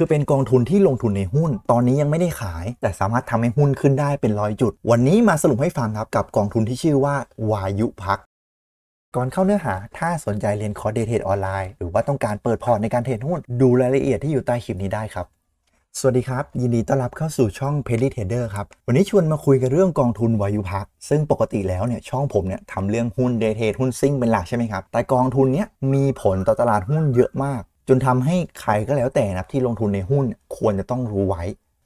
คือเป็นกองทุนที่ลงทุนในหุ้น ตอนนี้ยังไม่ได้ขาย แต่สามารถทำให้หุ้นขึ้นได้เป็นร้อยจุด วันนี้มาสรุปให้ฟังครับกับกองทุนที่ชื่อว่าวายุพักก่อนเข้าเนื้อหา ถ้าสนใจเรียนคอร์สเดย์เทรดออนไลน์ หรือว่าต้องการเปิดพอร์ตในการเทรดหุ้น ดูรายละเอียดที่อยู่ใต้คลิปนี้ได้ครับ สวัสดีครับ ยินดีต้อนรับเข้าสู่ช่อง p e l y Trader ครับ วันนี้ชวนมาคุยกันเรื่องกองทุนวายุพัก ซึ่งปกติแล้วเนี่ยช่องผมเนี่ยทำเรื่องหุ้นเดย์เทรดหุ้นซิ่งเป็นหลักใช่ไหมครับ แต่กองทุนเนี้ยมีผลต่อตลาดหุ้นเยอะมาก จนทำให้ใครก็แล้วแต่นะที่ลงทุนในหุ้นควรจะต้องรู้ไว้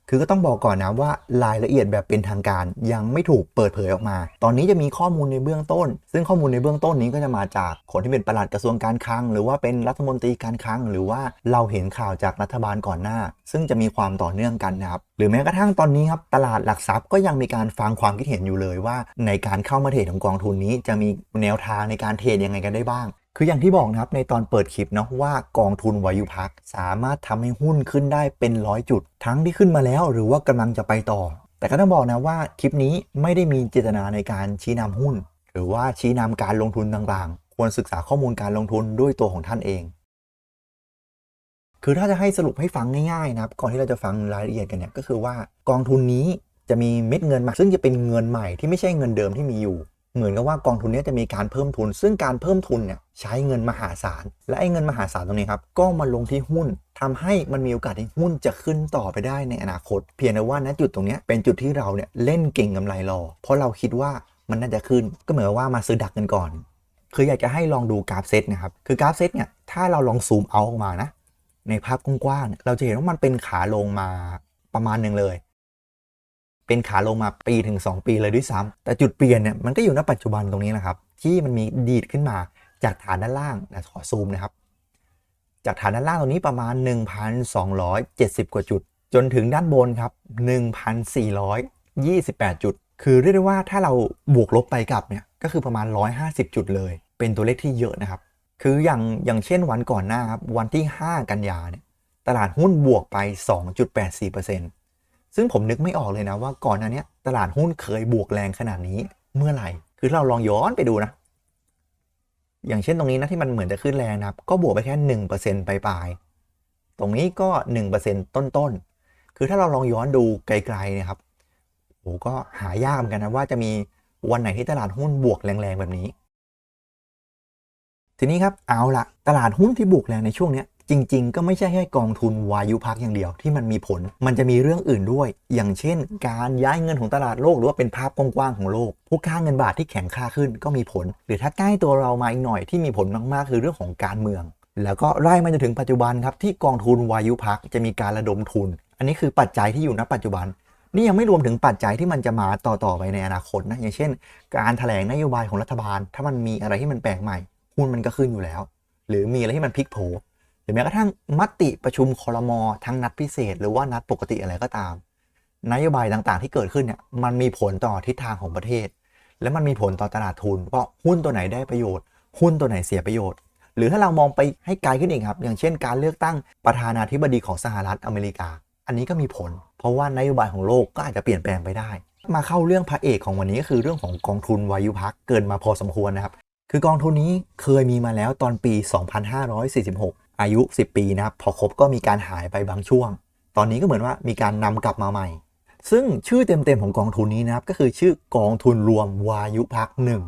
คือก็ต้องบอกก่อนนะว่ารายละเอียดแบบเป็นทางการยังไม่ถูกเปิดเผยออกมา ตอนนี้จะมีข้อมูลในเบื้องต้น ซึ่งข้อมูลในเบื้องต้นนี้ก็จะมาจากคนที่เป็นปลัดกระทรวงการคลัง หรือว่าเป็นรัฐมนตรีการคลัง หรือว่าเราเห็นข่าวจากรัฐบาลก่อนหน้า ซึ่งจะมีความต่อเนื่องกันนะครับหรือแม้กระทั่งตอนนี้ครับตลาดหลักทรัพย์ก็ยังมีการฟังความคิดเห็นอยู่เลยว่า ในการเข้ามาเทรดของกองทุนนี้จะมีแนวทางในการเทรดยังไงกันได้บ้าง คืออย่างที่บอกนะครับในตอนเปิดคลิปเนาะว่ากองทุนวายุพักสามารถทำให้หุ้นขึ้นได้เป็นร้อยจุด ทั้งที่ขึ้นมาแล้วหรือว่ากำลังจะไปต่อ แต่ก็ต้องบอกนะว่าคลิปนี้ไม่ได้มีเจตนาในการชี้นำหุ้น หรือว่าชี้นำการลงทุนต่างๆ ควรศึกษาข้อมูลการลงทุนด้วยตัวของท่านเอง คือถ้าจะให้สรุปให้ฟังง่ายๆนะครับก่อนที่เราจะฟังรายละเอียดกันเนี่ยก็คือว่ากองทุนนี้จะมีเม็ดเงินมาซึ่งจะเป็นเงินใหม่ที่ไม่ใช่เงินเดิมที่มีอยู่ เหมือนกับว่ากองทุนนี้จะมีการเพิ่มทุน ซึ่งการเพิ่มทุนเนี่ยใช้เงินมหาศาล และไอ้เงินมหาศาลตรงนี้ครับ ก็มาลงที่หุ้นทำให้มันมีโอกาสที่หุ้นจะขึ้นต่อไปได้ในอนาคต เพียงแต่ว่าณจุดตรงนี้เป็นจุดที่เราเนี่ยเล่นเก่งกำไรรอ เพราะเราคิดว่ามันน่าจะขึ้น ก็เหมือนว่ามาซื้อดักกันก่อน คืออยากจะให้ลองดูกราฟเซตนะครับ คือกราฟเซตเนี่ย ถ้าเราลองซูมเอาออกมานะ ในภาพกว้างๆ เราจะเห็นว่ามันเป็นขาลงมาประมาณหนึ่งเลย เป็นขาลงมาปีถึง 2 ปีเลยด้วยซ้ำแต่จุดเปลี่ยนเนี่ยมันก็อยู่ณปัจจุบันตรงนี้นะครับ ที่มันมีดีดขึ้นมาจากฐานด้านล่างนะขอซูมนะครับ จากฐานด้านล่างตรงนี้ประมาณ 1,270 กว่าจุด จนถึงด้านบนครับ 1,428 จุด คือเรียกได้ว่าถ้าเราบวกลบไปกลับเนี่ยก็คือประมาณ 150 จุดเลย เป็นตัวเลขที่เยอะนะครับ คืออย่างอย่างเช่นวันก่อนหน้าครับวันที่ 5 กันยาเนี่ยตลาดหุ้นบวกไป 2.84% ซึ่งผมนึกไม่ออกเลยนะว่าก่อนหน้าเนี้ยตลาดหุ้นเคยบวกแรงขนาดนี้เมื่อไหร่ คือเราลองย้อนไปดูนะ อย่างเช่นตรงนี้นะที่มันเหมือนจะขึ้นแรงนะครับ ก็บวกไปแค่หนึ่งเปอร์เซ็นต์ปลายๆ ตรงนี้ก็หนึ่งเปอร์เซ็นต์ต้นๆ คือถ้าเราลองย้อนดูไกลๆเนะครับโอ้ก็หายากเหมือนกันนะว่าจะมีวันไหนที่ตลาดหุ้นบวกแรงๆแบบนี้ ทีนี้ครับเอาละตลาดหุ้นที่บวกแรงในช่วงเนี้ย จริง ๆ ก็ไม่ใช่แค่กองทุนวายุพักอย่างเดียวที่มันมีผล มันจะมีเรื่องอื่นด้วย อย่างเช่น การย้ายเงินของตลาดโลกหรือว่าเป็นภาพกว้างๆของโลกพวกค่าเงินบาทที่แข็งค่าขึ้นก็มีผล หรือถ้าใกล้ตัวเรามาอีกหน่อยที่มีผลมากๆ คือเรื่องของการเมือง แล้วก็ไล่มาจนถึงปัจจุบันครับที่กองทุนวายุพักจะมีการระดมทุน อันนี้คือปัจจัยที่อยู่ณปัจจุบันนี่ยังไม่รวมถึงปัจจัยที่มันจะมาต่อๆไปในอนาคตนะอย่างเช่น การถแถลงนโยบายของรัฐบาล ถ้ามันมีอะไรที่มันแปลกใหม่หุ้นมันก็ขึ้นอยู่แล้ว หรือมีอะไรที่มันพลิกโผ รือแม้กระทั่งมติประชุมคอรมอทั้งนัดพิเศษ หรือว่านัดปกติอะไรก็ตาม นโยบายต่างๆ ที่เกิดขึ้นเนี่ยมันมีผลต่อทิศทางของประเทศ และมันมีผลต่อตลาดทุนว่าหุ้นตัวไหนได้ประโยชน์ หุ้นตัวไหนเสียประโยชน์ หรือถ้าเรามองไปให้ไกลขึ้นอีกครับ อย่างเช่น การเลือกตั้งประธานาธิบดีของสหรัฐอเมริกา อันนี้ก็มีผล เพราะว่านโยบายของโลกก็อาจจะเปลี่ยนแปลงไปได้ มาเข้าเรื่องพระเอกของวันนี้ก็คือเรื่องของกองทุนวายุพักเกินมาพอสมควรนะครับคือกองทุนนี้เคยมีมาแล้วตอนปี 2546 อายุ 10 ปีนะครับพอครบก็มีการหายไปบางช่วง ตอนนี้ก็เหมือนว่ามีการนำกลับมาใหม่ ซึ่งชื่อเต็มๆของกองทุนนี้นะครับก็คือชื่อกองทุนรวมวายุพักหนึ่ง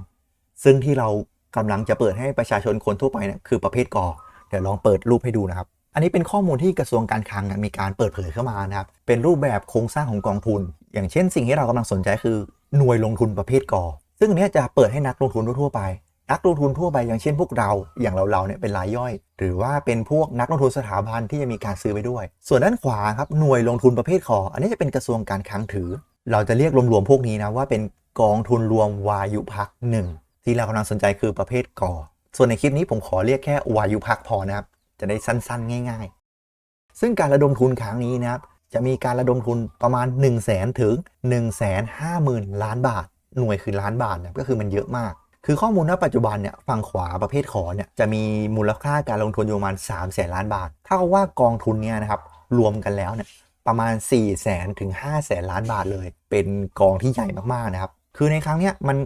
ซึ่งที่เรากำลังจะเปิดให้ประชาชนคนทั่วไปเนี่ยคือประเภทกอเดี๋ยวลองเปิดรูปให้ดูนะครับ อันนี้เป็นข้อมูลที่กระทรวงการคลังมีการเปิดเผยเข้ามานะครับเป็นรูปแบบโครงสร้างของกองทุน อย่างเช่น สิ่งที่เรากำลังสนใจคือหน่วยลงทุนประเภทกอซึ่งอันนี้จะเปิดให้นักลงทุนทั่วไป นักลงทุนทั่วไปอย่างเช่นพวกเราอย่างเราเราๆเนี่ยเป็นรายย่อย หรือว่าเป็นพวกนักลงทุนสถาบันที่จะมีการซื้อไปด้วย ส่วนด้านขวาครับหน่วยลงทุนประเภทคออันนี้จะเป็นกระทรวงการคลังถือ เราจะเรียกรวมๆพวกนี้นะว่าเป็นกองทุนรวมวายุพักหนึ่งที่เรากำลังสนใจคือประเภทกอส่วนในคลิปนี้ผมขอเรียกแค่วายุพักพอนะครับจะได้สั้นๆ ง่าย ๆ ซึ่งการระดมทุนครั้งนี้นะครับจะมีการระดมทุนประมาณ 1 0 0 0 0แสนถึง 1 5 0 0 0 0 ล้านบาท หน่วยคือล้านบาทนะก็คือมันเยอะมาก คือข้อมูลณปัจจุบันเนี่ยฝั่งขวาประเภทขอเนี่ยจะมีมูลค่าการลงทุนอยู่ประมาณ3แสนล้านบาทเท่าว่ากองทุนเนี่ยนะครับรวมกันแล้วเนี่ยประมาณ 4 0 0แสนถึง5 0 0แสนล้านบาทเลย เป็นกองที่ใหญ่มากๆนะครับ คือในครั้งเนี้ยมัน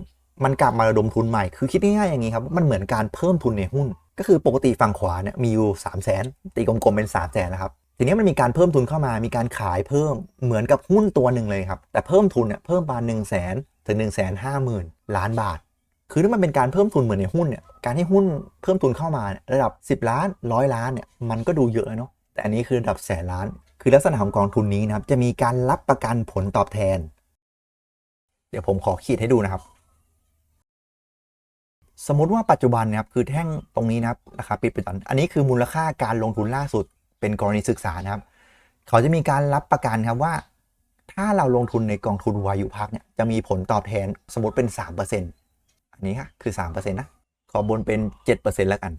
มันกลับมาระดมทุนใหม่ คือคิดง่ายๆอย่างนี้ครับ มันเหมือนการเพิ่มทุนในหุ้น ก็คือปกติฝั่งขวาเนี่ยมีอยู่ 3 0 0แสนตีกลมๆเป็น3 0 0แสนนะครับ ทีนี้มันมีการเพิ่มทุนเข้ามา มีการขายเพิ่มเหมือนกับหุ้นตัวหนึ่งเลยครับ แต่เพิ่มทุนเนี่ยเพิ่มมา1 0 0 0 0แสนถึง1 5 0 0 0 0 ล้านบาท คือถ้ามันเป็นการเพิ่มทุนเหมือนในหุ้นเนี่ย การให้หุ้นเพิ่มทุนเข้ามาระดับ 10 ล้านร้อยล้านเนี่ยมันก็ดูเยอะเนาะ แต่อันนี้คือระดับแสนล้าน คือลักษณะของกองทุนนี้นะครับ จะมีการรับประกันผลตอบแทน เดี๋ยวผมขอขีดให้ดูนะครับ สมมติว่าปัจจุบันนะครับคือแท่งตรงนี้นะครับราคาปิดไปตอนอันนี้คือมูลค่าการลงทุนล่าสุด เป็นกรณีศึกษานะครับ เขาจะมีการรับประกันครับว่า ถ้าเราลงทุนในกองทุนวายุพักเนี่ยจะมีผลตอบแทนสมมติเป็น3% อันนี้ค่ะคือ 3%นะ ขอบนเป็น 7%แล้วกัน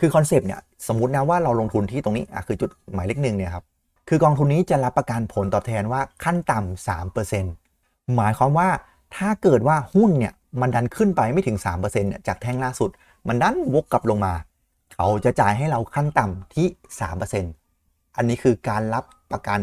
คือคอนเซปต์เนี่ยสมมตินะว่าเราลงทุนที่ตรงนี้อะคือจุดหมายเลขหนึ่งเนี่ยครับคือกองทุนนี้จะรับประกันผลตอบแทนว่าขั้นต่ำ3%หมายความว่าถ้าเกิดว่าหุ้นเนี่ยมันดันขึ้นไปไม่ถึง3%เปอร์เซ็นี่ยจากแท่งล่าสุด มันดันวกกลับลงมา เขาจะจ่ายให้เราขั้นต่ำที่3%อันนี้คือการรับประกัน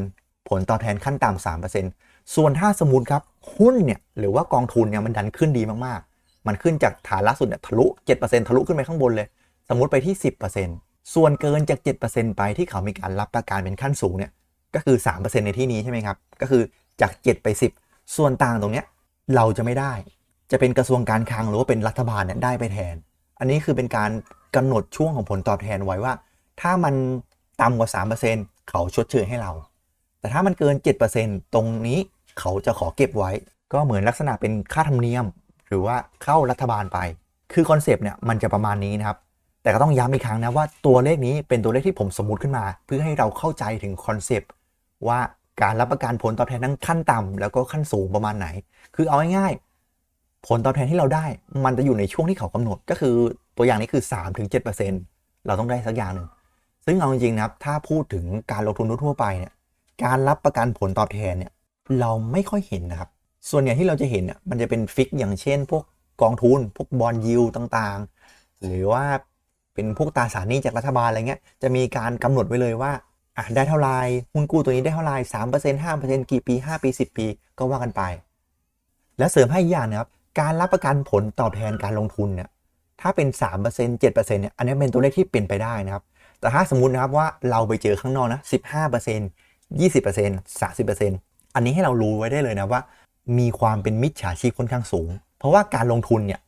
ผลตอบแทนขั้นต่ำ3%ส่วนถ้าสมมติครับ หุ้นเนี่ยหรือว่ากองทุนเนี่ยมันดันขึ้นดีมากๆ มันขึ้นจากฐานล่าสุดเนี่ยทะลุ 7%ทะลุขึ้นไปข้างบนเลย สมมติไปที่ 10%ส่วนเกินจาก 7%ไปที่เขามีการรับประกันเป็นขั้นสูงเนี่ยก็คือ 3%ในที่นี้ใช่ไหมครับ ก็คือจาก 7 ไป 10 ส่วนต่างตรงเนี้ยเราจะไม่ได้ จะเป็นกระทรวงการคลังหรือว่าเป็นรัฐบาลเนี่ยได้ไปแทน อันนี้คือเป็นการกำหนดช่วงของผลตอบแทนไว้ว่า ถ้ามันต่ำกว่า 3%เขาชดเชยให้เรา แต่ถ้ามันเกิน 7%ตรงนี้ เขาจะขอเก็บไว้ ก็เหมือนลักษณะเป็นค่าธรรมเนียม หรือว่าเข้ารัฐบาลไป คือคอนเซปต์เนี่ยมันจะประมาณนี้นะครับ แต่ก็ต้องย้ำอีกครั้งนะว่าตัวเลขนี้เป็นตัวเลขที่ผมสมมติขึ้นมา เพื่อให้เราเข้าใจถึงคอนเซปต์ว่าการรับประกันผลตอบแทนทั้งขั้นต่ำแล้วก็ขั้นสูงประมาณไหน คือเอาง่ายๆผลตอบแทนที่เราได้ มันจะอยู่ในช่วงที่เขากำหนดก็คือตัวอย่างนี้คือ 3-7%เราต้องได้สักอย่างหนึ่งซึ่งเอาจริงๆนะครับ ถ้าพูดถึงการลงทุนทั่วไปเนี่ย การรับประกันผลตอบแทนเนี่ย เราไม่ค่อยเห็นนะครับ ส่วนใหญ่ที่เราจะเห็นมันจะเป็นฟิกอย่างเช่น พวกกองทุน พวกบอลยิวต่างๆ หรือว่าเป็นพวกตราสารหนี้จากรัฐบาลอะไรเงี้ย จะมีการกำหนดไว้เลยว่าอะได้เท่าไรหุ้นกู้ตัวนี้ได้เท่าไรสามเปอร์เซ็นต์ห้าเปอร์เซ็นต์กี่ปีห้าปีสิบปีก็ว่ากันไป และเสริมให้อีกอย่างนะครับ การรับประกันผลตอบแทนการลงทุนเนี่ย ถ้าเป็น3% 7%เซ็นต์เจ็ดเปอร์เซ็นต์เนี่ย อันนี้เป็นตัวเลขที่เป็นไปได้นะครับ แต่ถ้าสมมตินะครับว่าเราไปเจอข้างนอกนะ15% 20% 30%อันนี้ อันนี้ให้เรารู้ไว้ได้เลยนะว่า มีความเป็นมิจฉาชีพค่อนข้างสูง เพราะว่าการลงทุนเนี่ย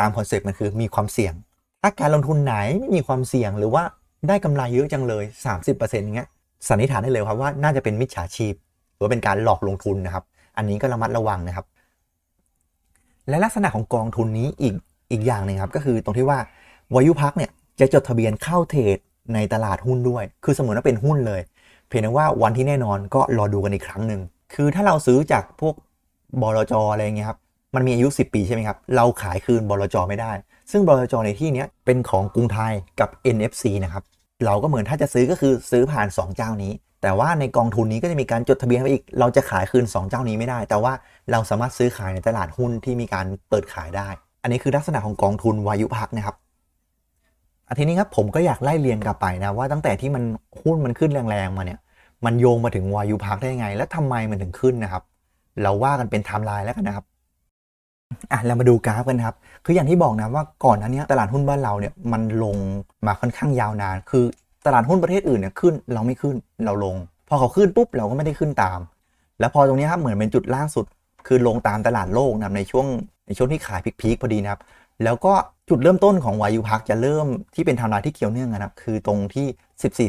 ตามคอนเซ็ปต์มันคือมีความเสี่ยง ถ้าการลงทุนไหนไม่มีความเสี่ยงหรือว่าได้กำไรเยอะจังเลย 30%อย่างเงี้ยสันนิษฐานได้เลยครับว่าน่าจะเป็นมิจฉาชีพ หรือเป็นการหลอกลงทุนนะครับ อันนี้ก็ระมัดระวังนะครับ และลักษณะของกองทุนนี้อีกอีกอย่างหนึงครับก็คือตรงที่ว่าวายุพักเนี่ยจะจดทะเบียนเข้าเทรดในตลาดหุ้นด้วย คือสมมติว่าเป็นหุ้นเลย เพียงแต่ว่าวันที่แน่นอนก็รอดูกันอีกครั้งหนึ่ง คือถ้าเราซื้อจากพวกบลจอะไรเงี้ยครับมันมีอายุ 10 ปีใช่ไหมครับ เราขายคืนบลจไม่ได้ ซึ่งบลจในที่นี้เป็นของกรุงไทยกับ NFC นะครับ เราก็เหมือนถ้าจะซื้อก็คือซื้อผ่าน 2 เจ้านี้ แต่ว่าในกองทุนนี้ก็จะมีการจดทะเบียนไว้อีก เราจะขายคืน 2 เจ้านี้ไม่ได้ แต่ว่าเราสามารถซื้อขายในตลาดหุ้นที่มีการเปิดขายได้ อันนี้คือลักษณะของกองทุนวายุพักนะครับอันทีนี้ครับผมก็อยากไล่เรียงกลับไปนะว่าตั้งแต่ที่มันหุ้นมันขึ้นแรงๆมาเนี่ย มันโยงมาถึงวายุพักได้ยังไง และทำไมมันถึงขึ้นนะครับ เราว่ากันเป็นไทม์ไลน์แล้วกันนะครับอะเรามาดูกราฟกันครับ คืออย่างที่บอกนะว่าก่อนหน้านี้ตลาดหุ้นบ้านเราเนี่ยมันลงมาค่อนข้างยาวนาน คือตลาดหุ้นประเทศอื่นเนี่ยขึ้นเราไม่ขึ้นเราลง พอเขาขึ้นปุ๊บเราก็ไม่ได้ขึ้นตาม แล้วพอตรงนี้ครับเหมือนเป็นจุดล่างสุด คือลงตามตลาดโลกนะในช่วงในช่วงที่ขายพีคๆพอดีนะครับ แล้วก็จุดเริ่มต้นของวายุพักจะเริ่มที่เป็นไทม์ไลน์ที่เกี่ยวเนื่องนนะครับ คือตรงที่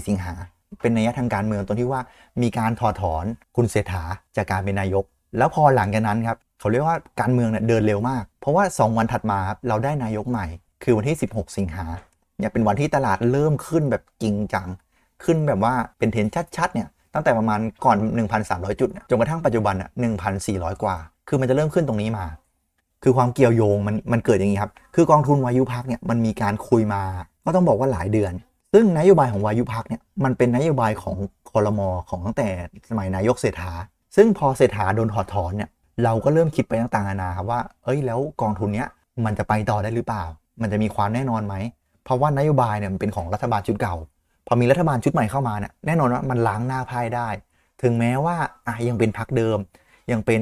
14 สิงหา เป็นนัยทางการเมืองตรงที่ว่ามีการถอดถอนคุณเศรษฐาจากการเป็นนายก แล้วพอหลังจากนั้นครับเขาเรียกว่าการเมืองเนี่ยเดินเร็วมาก เพราะว่า 2 วันถัดมาครับเราได้นายกใหม่ คือวันที่ 16 สิงหาเนี่ยเป็นวันที่ตลาดเริ่มขึ้นแบบจริงจัง ขึ้นแบบว่าเป็นเทรนชัดๆเนี่ยตั้งแต่ประมาณก่อน 1,300 จุดเนี่ยจนกระทั่งปัจจุบันอะ1,400 กว่า คือมันจะเริ่มขึ้นตรงนี้มา คือความเกี่ยวโยงมันมันเกิดอย่างนี้ครับ คือกองทุนวายุพักเนี่ยมันมีการคุยมา ก็ต้องบอกว่าหลายเดือน ซึ่งนโยบายของวายุพักเนี่ยมันเป็นนโยบายของคอรมอของตั้งแต่สมัยนายกเศรษฐา ซึ่งพอเศรษฐาโดนถอดถอนเนี่ยเราก็เริ่มคิดไปต่างๆนานาครับว่า เอ้ยแล้วกองทุนเนี้ยมันจะไปต่อได้หรือเปล่า มันจะมีความแน่นอนไหม เพราะว่านโยบายเนี่ยมันเป็นของรัฐบาลชุดเก่า พอมีรัฐบาลชุดใหม่เข้ามาเนี่ยแน่นอนว่ามันล้างหน้าพ่ายได้ ถึงแม้ว่าอะยังเป็นพักเดิม ยังเป็น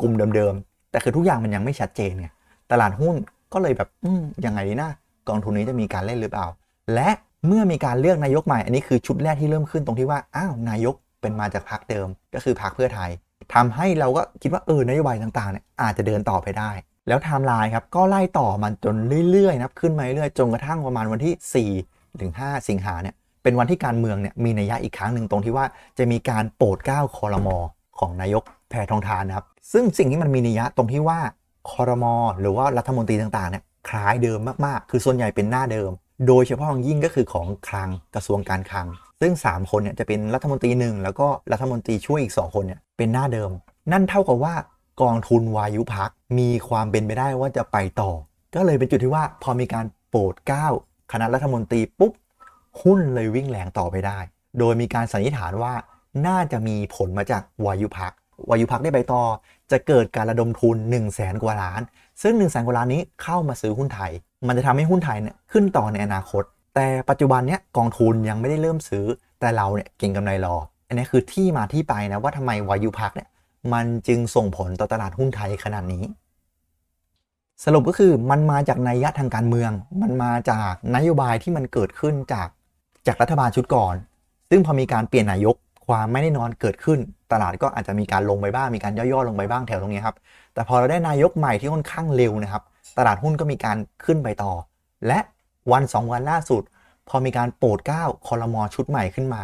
กลุ่มเดิมๆ แต่คือทุกอย่างมันยังไม่ชัดเจนไง ตลาดหุ้นก็เลยแบบ อืมยังไงดีนะ กองทุนนี้จะมีการเล่นหรือเปล่า และ เมื่อมีการเลือกนายกใหม่ อันนี้คือชุดแรกที่เริ่มขึ้นตรงที่ว่า อ้าว นายกเป็นมาจากพรรคเดิม ก็คือพรรคเพื่อไทยทำให้เราก็คิดว่าเออนโยบายต่างๆเนี่ยอาจจะเดินต่อไปได้ แล้วไทม์ไลน์ครับ ก็ไล่ต่อมันจนเรื่อยๆนะครับขึ้นมาเรื่อยๆจนกระทั่งประมาณวันที่ 4 ถึง 5 สิงหาเนี่ยเป็นวันที่การเมืองเนี่ยมีนัยยะอีกครั้งหนึ่งตรงที่ว่าจะมีการโปรดเกล้าคอรมอของนายกแพทองทานนะครับ ซึ่งสิ่งที่มันมีนัยยะตรงที่ว่าคอรมอหรือว่ารัฐมนตรีต่างๆเนี่ยคล้ายเดิมมากๆ คือส่วนใหญ่เป็นหน้าเดิม โดยเฉพาะอย่างยิ่งก็คือของคลังกระทรวงการคลัง ซึ่ง 3 คนเนี่ยจะเป็นรัฐมนตรีหนึ่งแล้วก็รัฐมนตรีช่วยอีก 2 คนเนี่ยเป็นหน้าเดิม นั่นเท่ากับว่ากองทุนวายุพักมีความเป็นไปได้ว่าจะไปต่อ ก็เลยเป็นจุดที่ว่าพอมีการโปรดเกล้าคณะรัฐมนตรีปุ๊บหุ้นเลยวิ่งแรงต่อไปได้ โดยมีการสันนิษฐานว่าน่าจะมีผลมาจากวายุพักวายุพักได้ไปต่อ จะเกิดการระดมทุน 1 0 0 0 0แสนกว่าล้าน ซึ่ง 1 0 0 0 0แสนกว่าล้านนี้เข้ามาซื้อหุ้นไทย มันจะทำให้หุ้นไทยเนี่ยขึ้นต่อในอนาคต แต่ปัจจุบันเนี้ยกองทุนยังไม่ได้เริ่มซื้อ แต่เราเนี่ยเก่งกำไรรอ อันนี้คือที่มาที่ไปนะว่าทำไมวายุพักเนี่ยมันจึงส่งผลต่อตลาดหุ้นไทยขนาดนี้ สรุปก็คือมันมาจากนัยยะทางการเมือง มันมาจากนโยบายที่มันเกิดขึ้นจากจากรัฐบาลชุดก่อน ซึ่งพอมีการเปลี่ยนนายกความไม่แน่นอนเกิดขึ้น ตลาดก็อาจจะมีการลงไปบ้าง มีการย่อๆลงไปบ้างแถวตรงนี้ครับ แต่พอเราได้นายกใหม่ที่ค่อนข้างเร็วนะครับ ตลาดหุ้นก็มีการขึ้นไปต่อ และวัน 2 วันล่าสุด พอมีการโปรดเก้าคอรมอชุดใหม่ขึ้นมา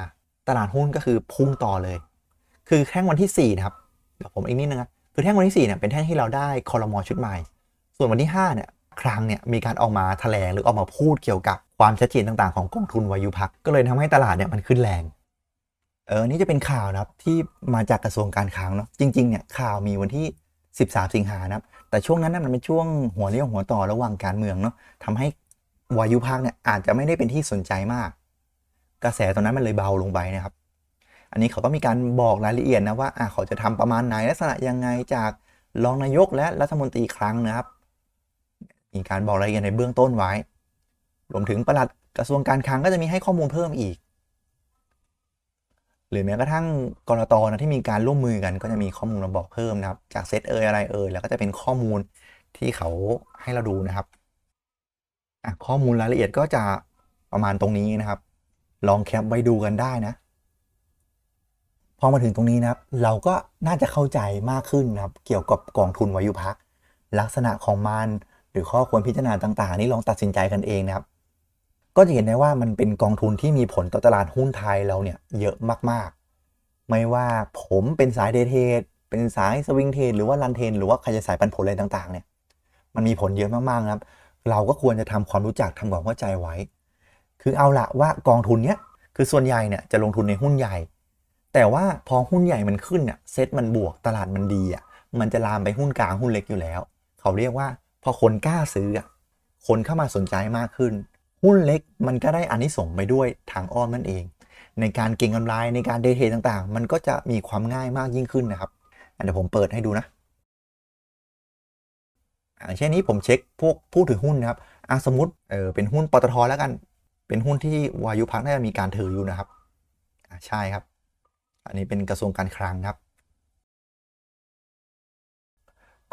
ตลาดหุ้นก็คือพุ่งต่อเลย คือแท่งวันที่4นะครับเดี๋ยวผมอีกนิดนึงนะคือแท่งวันที่4เนี่ยเป็นแท่งที่เราได้คอรมอชุดใหม่ ส่วนวันที่5เนี่ยครั้งเนี่ยมีการออกมาแถลงหรือออกมาพูดเกี่ยวกับความชัดเจนต่างๆของกองทุนวายุพักก็เลยทำให้ตลาดเนี่ยมันขึ้นแรงเออนี่จะเป็นข่าวนะครับที่มาจากกระทรวงการคลังเนาะจริงๆเนี่ยข่าวมีวันที่ 13 สิงหานะครับ แต่ช่วงนั้นนะมันเป็นช่วงหัวเรี่ยวหัวต่อระหว่างการเมืองเนาะทำให้วายุพักเนี่ยอาจจะไม่ได้เป็นที่สนใจมาก กระแสตอนนั้นมันเลยเบาลงไปนะครับ อันนี้เขาก็มีการบอกรายละเอียดนะว่าอะเขาจะทำประมาณไหนลักษณะยังไงจากรองนายกและรัฐมนตรีครั้งนะครับ มีการบอกรายละเอียดในเบื้องต้นไว้ รวมถึงประหลัดกระทรวงการคลังก็จะมีให้ข้อมูลเพิ่มอีก หรือแม้กระทั่งกรตนะที่มีการร่วมมือกัน ก็จะมีข้อมูลมาบอกเพิ่มนะครับ จากเซตเอยอะไรเอยแล้วก็จะเป็นข้อมูลที่เขาให้เราดูนะครับข้อมูลรายละเอียดก็จะประมาณตรงนี้นะครับ ลองแคปไว้ดูกันได้นะ พอมาถึงตรงนี้นะครับ เราก็น่าจะเข้าใจมากขึ้นนะครับ เกี่ยวกับกองทุนวายุพัก ลักษณะของมันหรือข้อควรพิจารณาต่าง ๆ นี่ลองตัดสินใจกันเองนะครับ ก็จะเห็นได้ว่ามันเป็นกองทุนที่มีผลต่อตลาดหุ้นไทยเราเนี่ยเยอะมากๆ ไม่ว่าผมเป็นสายเดย์เทรดเป็นสายสวิงเทรดหรือว่ารันเทรดหรือว่าใครจะสายปันผลอะไรต่างๆเนี่ยมันมีผลเยอะมากๆนะครับ เราก็ควรจะทำความรู้จักทำความเข้าใจไว้ คือเอาละว่ากองทุนเนี้ยคือส่วนใหญ่เนี่ยจะลงทุนในหุ้นใหญ่ แต่ว่าพอหุ้นใหญ่มันขึ้นเนี่ยเซ็ตมันบวกตลาดมันดีอะมันจะลามไปหุ้นกลางหุ้นเล็กอยู่แล้ว เขาเรียกว่าพอคนกล้าซื้ออะคนเข้ามาสนใจมากขึ้น หุ้นเล็กมันก็ได้อานิสงส์ไปด้วยทางอ้อมนั่นเอง ในการเก็งกำไรในการเดทเทรดต่างๆ มันก็จะมีความง่ายมากยิ่งขึ้นนะครับเดี๋ยวผมเปิดให้ดูนะอย่างเช่นนี้ผมเช็คพวกผู้ถือหุ้นนะครับอะสมมติเออเป็นหุ้นปตทแล้วกัน เป็นหุ้นที่วายุพักน่าจะมีการถืออยู่นะครับอะใช่ครับ อันนี้เป็นกระทรวงการคลังครับ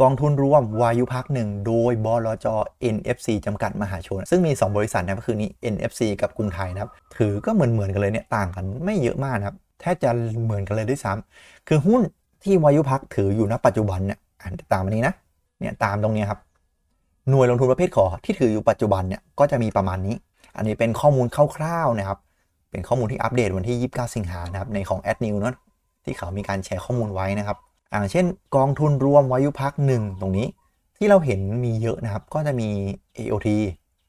กองทุนรวมวายุพักหนึ่งโดยบลจ NFC จำกัดมหาชน ซึ่งมี 2 บริษัทนะก็คือนี้ NFC กับกรุงไทยนะครับ ถือก็เหมือนเหมือนกันเลยเนี่ยต่างกันไม่เยอะมากนะครับแทบจะเหมือนกันเลยด้วยซ้ำคือหุ้นที่วายุพักถืออยู่ณปัจจุบันเนี่ยอ่านตามอันนี้นะเนี่ยตามตรงนี้ครับหน่วยลงทุนประเภทขอที่ถืออยู่ปัจจุบันเนี่ยก็จะมีประมาณนี้ อันนี้เป็นข้อมูลคร่าวๆนะครับเป็นข้อมูลที่อัปเดตวันที่ 29 สิงหานะครับในของ a d n e w เนอะที่เขามีการแชร์ข้อมูลไว้นะครับ อย่างเช่น กองทุนรวมวายุพักหนึ่งตรงนี้ที่เราเห็นมีเยอะนะครับ ก็จะมี AOT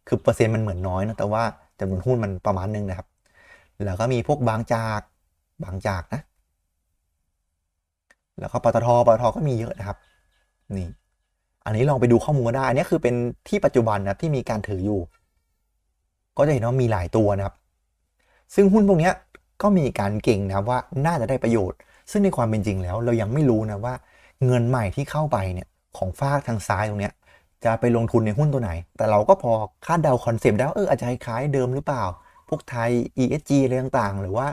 คือเปอร์เซ็นต์มันเหมือนน้อยนะแต่ว่าจำนวนหุ้นมันประมาณนึงนะครับ แล้วก็มีพวกบางจากบางจากนะ แล้วก็ปตทปตทก็มีเยอะนะครับนี่อันนี้ลองไปดูข้อมูลได้ อันนี้คือเป็นที่ปัจจุบันนะที่มีการถืออยู่ ก็จะเห็นว่ามีหลายตัวนะครับ ซึ่งหุ้นพวกนี้ก็มีการเก่งนะครับว่าน่าจะได้ประโยชน์ ซึ่งในความเป็นจริงแล้ว เรายังไม่รู้นะว่า เงินใหม่ที่เข้าไปเนี่ยของฝากทางซ้ายตรงเนี้ยจะไปลงทุนในหุ้นตัวไหน แต่เราก็พอคาดเดาคอนเซปต์ได้ว่าเอออาจจะคล้ายเดิมหรือเปล่า พวกไทย ESG อะไรต่างๆ หรือว่า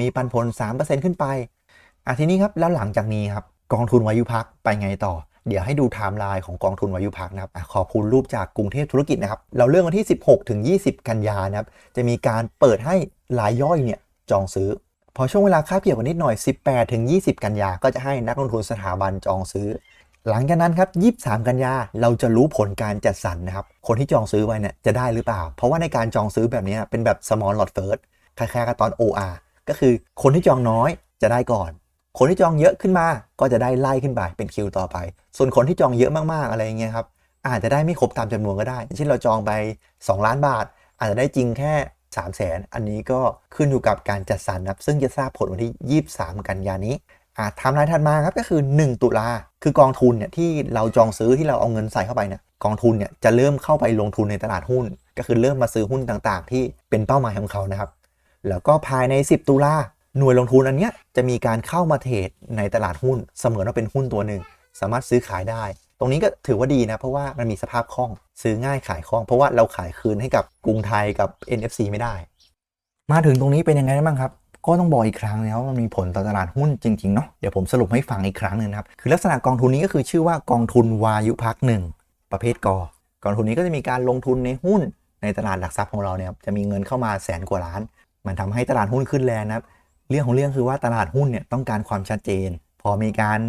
มีปันผล 3%ขึ้นไปอะทีนี้ครับแล้วหลังจากนี้ครับกองทุนวายุพักไปไงต่อ เดี๋ยวให้ดูไทม์ไลน์ของกองทุนวายุพักนะครับอขอบคุณรูปจากกรุงเทพธุรกิจนะครับเราเรื่องวันที่ 16 ถึง 20 กันยานะครับจะมีการเปิดให้รายย่อยเนี่ยจองซื้อ พอช่วงเวลาคาบเกี่ยวกันนิดหน่อย 18 ถึง 20 กันยา ก็จะให้นักลงทุนสถาบันจองซื้อ หลังจากนั้นครับ 23 กันยา เราจะรู้ผลการจัดสรรนะครับ คนที่จองซื้อไว้เนี่ยจะได้หรือเปล่า เพราะว่าในการจองซื้อแบบนี้เป็นแบบ small lot first คล้ายๆกับตอน OR ก็คือคนที่จองน้อยจะได้ก่อน คนที่จองเยอะขึ้นมา ก็จะได้ไล่ขึ้นไปเป็นคิวต่อไป ส่วนคนที่จองเยอะมากๆอะไรอย่างเงี้ยครับอาจจะได้ไม่ครบตามจำนวนก็ได้ เช่นเราจองไป 2 ล้านบาท อาจจะได้จริงแค่ 3 0 0แสนอันนี้ก็ขึ้นอยู่กับการจัดสรรนะครับ ซึ่งจะทราบผลวันที่ 23 กันยานี้อ่าไทม์ไลน์ถัดมาครับก็คือ 1 ตุลาคือกองทุนเนี่ยที่เราจองซื้อที่เราเอาเงินใส่เข้าไปเนี่ยกองทุนเนี่ยจะเริ่มเข้าไปลงทุนในตลาดหุ้น ก็คือเริ่มมาซื้อหุ้นต่างๆ ที่เป็นเป้าหมายของเขานะครับ แล้วก็ภายใน 10 ตุลาหน่วยลงทุนอันเนี้ยจะมีการเข้ามาเทรดในตลาดหุ้นเสมือนว่าเป็นหุ้นตัวหนึ่งสามารถซื้อขายได้ ตรงนี้ก็ถือว่าดีนะ เพราะว่ามันมีสภาพคล่องซื้อง่ายขายคล่อง เพราะว่าเราขายคืนให้กับกรุงไทยกับ NFC ไม่ได้ มาถึงตรงนี้เป็นยังไงบ้างครับ ก็ต้องบอกอีกครั้งแล้วว่ามันมีผลต่อตลาดหุ้นจริงๆเนาะเดี๋ยวผมสรุปให้ฟังอีกครั้งหนึ่งครับคือลักษณะกองทุนนี้ก็คือชื่อว่ากองทุนวายุพักหนึ่งประเภทกอกองทุนนี้ก็จะมีการลงทุนในหุ้นในตลาดหลักทรัพย์ของเราเนี่ยจะมีเงินเข้ามาแสนกว่าล้าน มันทำให้ตลาดหุ้นขึ้นแรงนะครับเรื่องของเรื่องคือว่าตลาดหุ้นเนี่ยต้องการความชัดเจน พอมีการ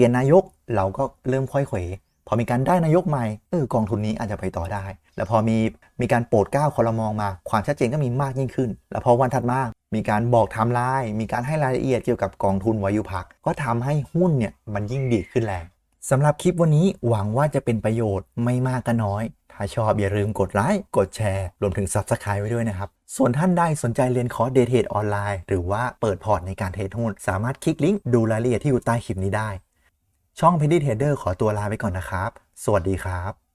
ลี่ยนนายกเราก็เริ่มค่อยเขวพอมีการได้นายกใหม่เออกองทุนนี้อาจจะไปต่อได้ แล้วพอมีมีการโปรดเก้าคอรมองมา ความชัดเจนก็มีมากยิ่งขึ้น แล้วพอวันถัดมา มีการบอกทม์ไลน์มีการให้รายละเอียดเกี่ยวกับกองทุนวายุพักก็ทำให้หุ้นเนี่ยมันยิ่งดีขึ้นแรงสำหรับคลิปวันนี้หวังว่าจะเป็นประโยชน์ไม่มากก็น้อย ถ้าชอบอย่าลืมกดไลค์ กดแชร์ รวมถึง Subscribe ไว้ด้วยนะครับ ส่วนท่านใดสนใจเรียนคอร์สเดทเทรดออนไลน์ หรือว่าเปิดพอร์ตในการเทรดหุ้น สามารถคลิกลิงก์ดูรายละเอียดที่อยู่ใต้คลิปนี้ได้ ช่อง p e n d y Trader ขอตัวลาไปก่อนนะครับ สวัสดีครับ